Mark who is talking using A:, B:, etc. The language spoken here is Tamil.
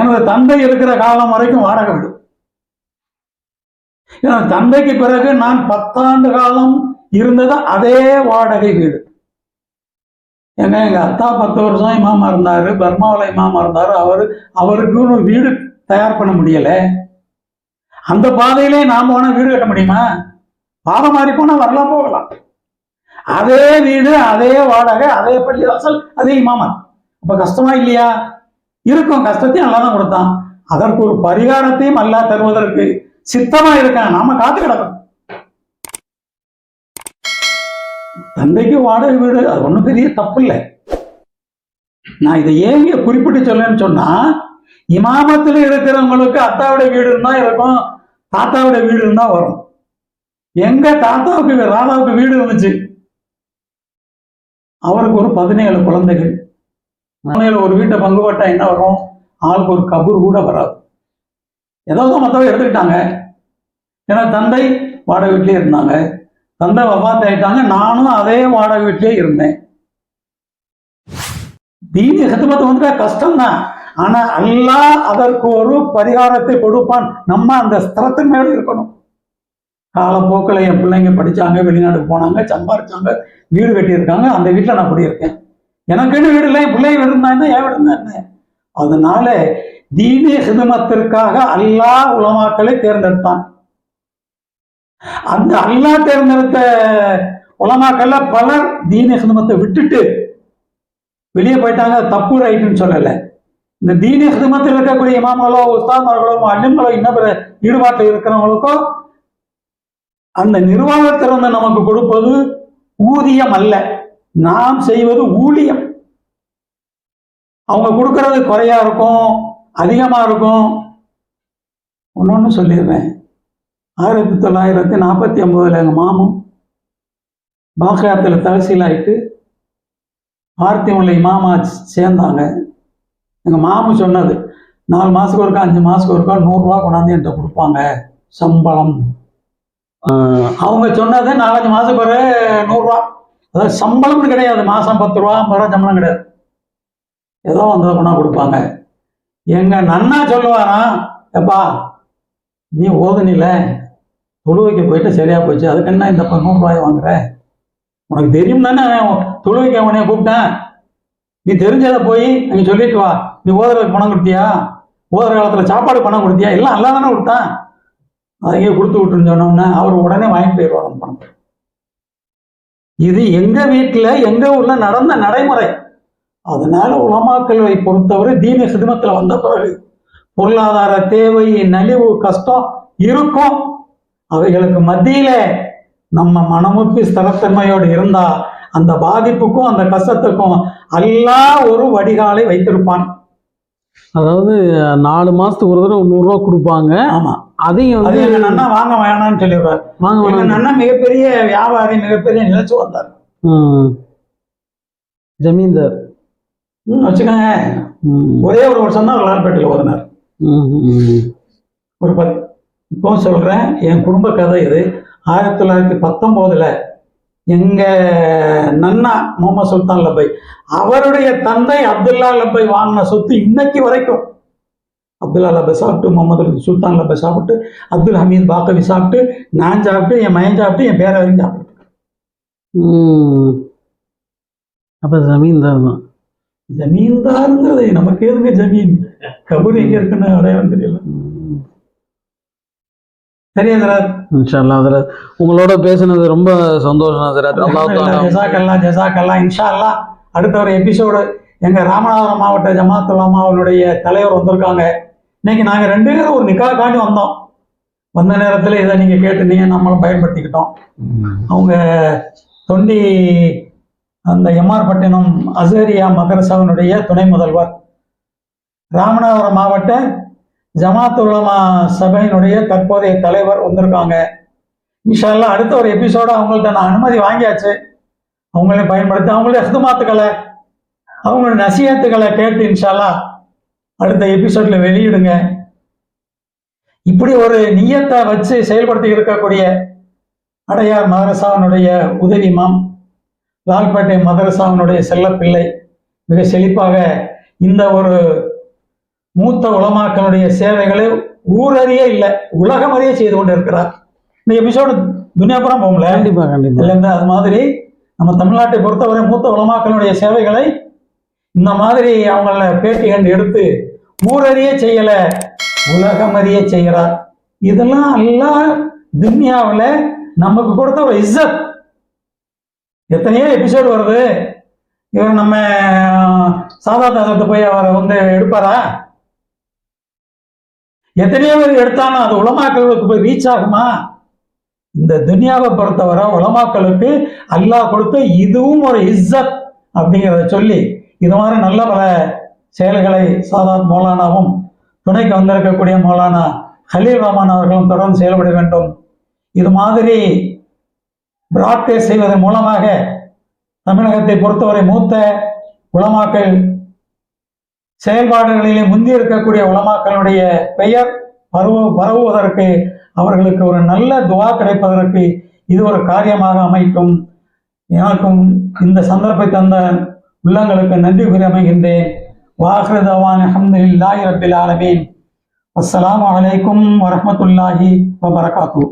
A: எனது தந்தை இருக்கிற காலம் வரைக்கும் வாடகை வீடு. எனது தந்தைக்கு பிறகு நான் பத்தாண்டு காலம் இருந்தது அதே வாடகை வீடு. ஏங்க எங்க அத்தா பத்து வருஷம் இமாமா இருந்தாரு பர்மாவில் இமாமா இருந்தாரு அவரு அவருக்குன்னு வீடு தயார் பண்ண முடியல. அந்த பாதையிலே நாம் போனா வீடு கட்ட முடியுமா? பாதை மாறி போனா வரலாம் போகலாம். அதே வீடு அதே வாடகை அதே பள்ளி வாசல் அதே இமாமா. அப்ப கஷ்டமா இல்லையா? இருக்கும். கஷ்டத்தையும் நல்லா தான் கொடுத்தான். அதற்கு ஒரு பரிகாரத்தையும் அல்லா தருவதற்கு சித்தமா இருக்கான். நாம காத்து கிடக்கணும் தந்தைக்கு வாடகை வீடு அது ஒன்றும் பெரிய தப்பு இல்லை நான் இதை ஏன் குறிப்பிட்டு சொல்லேன்னு சொன்னா இமாமத்தில் இருக்கிறவங்களுக்கு அத்தாவுடைய வீடு இருந்தா இருக்கும் தாத்தாவுடைய வீடு இருந்தா வரும். எங்க தாத்தாவுக்கு ராதாவுக்கு வீடு இருந்துச்சு. அவருக்கு ஒரு பதினேழு குழந்தைகள். பதினேழு ஒரு வீட்டை பங்கு போட்டா என்ன வரும்? ஆளுக்கு ஒரு கபூர் கூட வராது. ஏதாவது மற்றவங்க எடுத்துக்கிட்டாங்க. ஏன்னா தந்தை வாடகை வீட்லேயே இருந்தாங்க. தந்தை வபாத் ஆயிட்டாங்க. நானும் அதே வாடகை வீட்லேயே இருந்தேன். தீனி ஹிதமத்து வந்துட்டா கஷ்டம்தான். ஆனா அல்லாஹ் அதற்கு ஒரு பரிகாரத்தை கொடுப்பான். நம்ம அந்த ஸ்திரத்தின் மேல இருக்கணும். காலப்போக்கில் என் பிள்ளைங்க படிச்சாங்க வெளிநாட்டுக்கு போனாங்க சம்பாரிச்சாங்க வீடு கட்டியிருக்காங்க. அந்த வீட்டில் நான் குடியிருக்கேன். எனக்குன்னு வீடு இல்லை பிள்ளை வீடு இருந்தாங்க என் வீடு இருந்தா என்ன? அதனால தீனி ஹிதமத்திற்காக அல்லாஹ் உலமாக்களை தேர்ந்தெடுத்தான். அந்த அல்லாஹ் தேர்ந்தெடுத்த உலமாக்கள்ல பலர் தீன ஹிதமத்தை விட்டுட்டு வெளியே போயிட்டாங்க தப்பு ரைட்டுன்னு சொல்லலை. இந்த தீன ஹிதமத்தில் இருக்கக்கூடிய இமாம்களோ உஸ்தாத்மார்களோ அல்லிம்களோ இன்னும் பிற ஈடுபாட்டில் இருக்கிறவங்களுக்கோ அந்த நிர்வாகத்திறந்த நமக்கு கொடுப்பது ஊதியம் அல்ல. நாம் செய்வது ஊழியம். அவங்க கொடுக்கறது குறையா இருக்கும் அதிகமா இருக்கும். ஒன்னொன்னு சொல்லிடுறேன். ஆயிரத்தி தொள்ளாயிரத்தி நாற்பத்தி ஒன்பதுல எங்க மாமும் பாக்கியாத்தில் தகசீல் ஆயிட்டு பார்த்திமலை மாமா சேர்ந்தாங்க. எங்க மாமு சொன்னது நாலு மாசத்துக்கு ஒருக்கா அஞ்சு மாசத்துக்கு ஒருக்கா நூறுரூவா கொண்டாந்து என்கிட்ட கொடுப்பாங்க சம்பளம். அவங்க சொன்னது நாலஞ்சு மாசம் பிறகு நூறுரூவா அதாவது சம்பளம்னு கிடையாது. மாதம் பத்து ரூபா ஐம்பது ரூபா சம்பளம் கிடையாது. ஏதோ வந்ததை கொண்டா கொடுப்பாங்க. எங்க நன்னா சொல்லுவாராம் எப்பா நீ ஓதுனில தொழுவைக்கு போயிட்டு சரியா போச்சு. அதுக்கு என்ன இந்த நூறு ரூபாய் வாங்குற? உனக்கு தெரியும் தானே தொழுவைக்கு அவனைய கூப்பிட்டேன். நீ தெரிஞ்சதை போய் அங்கே சொல்லிட்டு வா. நீ ஓதுறதுக்கு பணம் கொடுத்தியா? ஓதுற காலத்தில் சாப்பாடு பணம் கொடுத்தியா? எல்லாம் நல்லா தானே கொடுத்தான். அதையே கொடுத்து விட்டுன்னு சொன்னோம்னா அவர் உடனே வாங்கிட்டு போயிடுவார் பணம் இது எங்க வீட்டில் எங்க ஊர்ல நடந்த நடைமுறை. அதனால உலமாக்கல்வை பொறுத்தவரை தீன சிதமத்தில் வந்த பிறகு பொருளாதார தேவை நலிவு கஷ்டம் இருக்கும். அவைகளுக்கு மத்தியில நம்ம மனமுக்கு ஸ்திரத்தன்மையோடு இருந்தா அந்த பாதிப்புக்கும் அந்த கஷ்டத்துக்கும் எல்லா ஒரு வடிகாலை வைத்திருப்பான்.
B: அதாவது நாலு மாசத்துக்கு ஒரு தடவை நூறுரூவா கொடுப்பாங்க
A: ஆமா
B: அதையும்
A: அது
B: வந்து
A: எங்க நன்னா வாங்க வேணாம்னு சொல்லிடுவார்
B: வாங்க
A: எங்க
B: வேணாம்.
A: நன்னா மிகப்பெரிய வியாபாரி மிகப்பெரிய நிலைச்சு வந்தார்
B: ம். ஜமீன்தார்
A: வச்சுக்கோங்க
B: ம்.
A: ஒரே ஒரு வருஷம் தான் லால்பேட்டையில் ஓதினார்
B: ம், ம்.
A: ஒரு பத் இப்போ சொல்றேன் என் குடும்ப கதை இது ஆயிரத்தி தொள்ளாயிரத்தி பத்தொன்பதுல எங்க நன்னா முகமது சுல்தான் லப்பை அவருடைய தந்தை அப்துல்லா லப்பை வாங்கின சொத்து இன்னைக்கு வரைக்கும். அப்துல்லா லப்பை சாப்பிட்டு முகமது சுல்தான் லப்பை சாப்பிட்டு அப்துல் ஹமீத் பாக்கவி சாப்பிட்டு நான் சாப்பிட்டு என் மயன் சாப்பிட்டு என் பேரவரையும் சாப்பிட்டு.
B: ம். அப்ப ஜமீன்தார் தான்
A: ஜமீன்தாருங்கிறது நமக்கு எதுங்க ஜமீன்? கபூர் எங்க இருக்குன்னு அடையாளம் தெரியல. சரியா சார்
B: இன்ஷா அல்லாஹ் ஹஜரத் உங்களோட பேசுனது ரொம்ப சந்தோஷம் தாலா.
A: ஜசாக்கல்லா ஜசாக்கல்லா இன்ஷா அல்லாஹ் அடுத்த ஒரு எபிசோடு எங்க ராமநாதபுரம் மாவட்ட ஜமாத் உலமாவுடைய தலைவர் வந்திருக்காங்க. இன்னைக்கு நாங்க ரெண்டு பேரும் ஒரு நிக்காக்காண்டி வந்தோம். வந்த நேரத்துல இதை நீங்க கேட்டுனீங்க நம்மளும் பயன்படுத்திக்கிட்டோம். அவங்க தொண்டி அந்த எம்ஆர் பட்டினம் அசரியா மதரசாவினுடைய துணை முதல்வர். ராமநாதபுரம் மாவட்ட ஜமாத் உலமா சபையினுடைய தற்போதைய தலைவர் வந்திருக்காங்க. இன்ஷா அடுத்த ஒரு எபிசோட அவங்கள்ட்ட நான் அனுமதி வாங்கியாச்சு. அவங்களையும் பயன்படுத்தி அவங்களுடைய ஹிதமாத்துக்களை அவங்களுடைய நசியத்துக்களை கேட்டு இன்ஷால்லா அடுத்த எபிசோட்ல வெளியிடுங்க. இப்படி ஒரு நியத்தை வச்சு செயல்படுத்தி இருக்கக்கூடிய அடையார் மதரசாவினுடைய உதவிமாம் லால்பேட்டை மதரசாவினுடைய செல்லப்பிள்ளை மிக செழிப்பாக இந்த ஒரு மூத்த உலமாக்களுடைய சேவைகளை ஊரறிய இல்லை உலகமறிய செய்து கொண்டு இருக்கிறார் இந்த எபிசோடு துனியாபுரம் போகல
B: கண்டிப்பா கண்டிப்பா.
A: இல்லைங்க அது மாதிரி நம்ம தமிழ்நாட்டை பொறுத்தவரை மூத்த உலமாக்களுடைய சேவைகளை இந்த மாதிரி அவங்கள பேட்டி கண்டு எடுத்து ஊரறிய செய்யல உலகமறிய செய்கிறார். இதெல்லாம் எல்லாம் துன்யாவில் நமக்கு கொடுத்த ஒரு இஸ்ஸத். எத்தனையோ எபிசோடு வருது. இவர் நம்ம சாதா தாசத்தை போய் அவரை வந்து எடுப்பாரா? எத்தனையோ பேர் எடுத்தாலும் அது உலமாக்களுக்கு போய் ரீச் ஆகுமா? இந்த துனியாவை பொறுத்தவரை உலமாக்களுக்கு அல்லாஹ் கொடுத்த இதுவும் ஒரு இஸ்ஸத் அப்படிங்கிறத சொல்லி இது மாதிரி நல்ல பல செயல்களை சாதாத் மௌலானாவும் துணைக்கு வந்திருக்கக்கூடிய மௌலானா ஹலீல் ரஹ்மான் அவர்களும் தொடர்ந்து செயல்பட வேண்டும். இது மாதிரி பிராட்காஸ்ட் செய்வதன் மூலமாக தமிழகத்தை பொறுத்தவரை மூத்த உலமாக்கள் செயல்பாடுகளிலே முந்தி இருக்கக்கூடிய உலமாக்களுடைய பெயர் பரவு பரவுவதற்கு அவர்களுக்கு ஒரு நல்ல துவா கிடைப்பதற்கு இது ஒரு காரியமாக அமைக்கும். எனக்கும் இந்த சந்தர்ப்பை தந்த உள்ளங்களுக்கு நன்றி கூறி அமைகின்றேன். வாஹ்ரதவான் அஹமதுல்லாஹி ரபில் ஆலமீன். அஸ்லாம் வலைக்கும் வரமத்துல்லாஹி வபரகாத்துஹு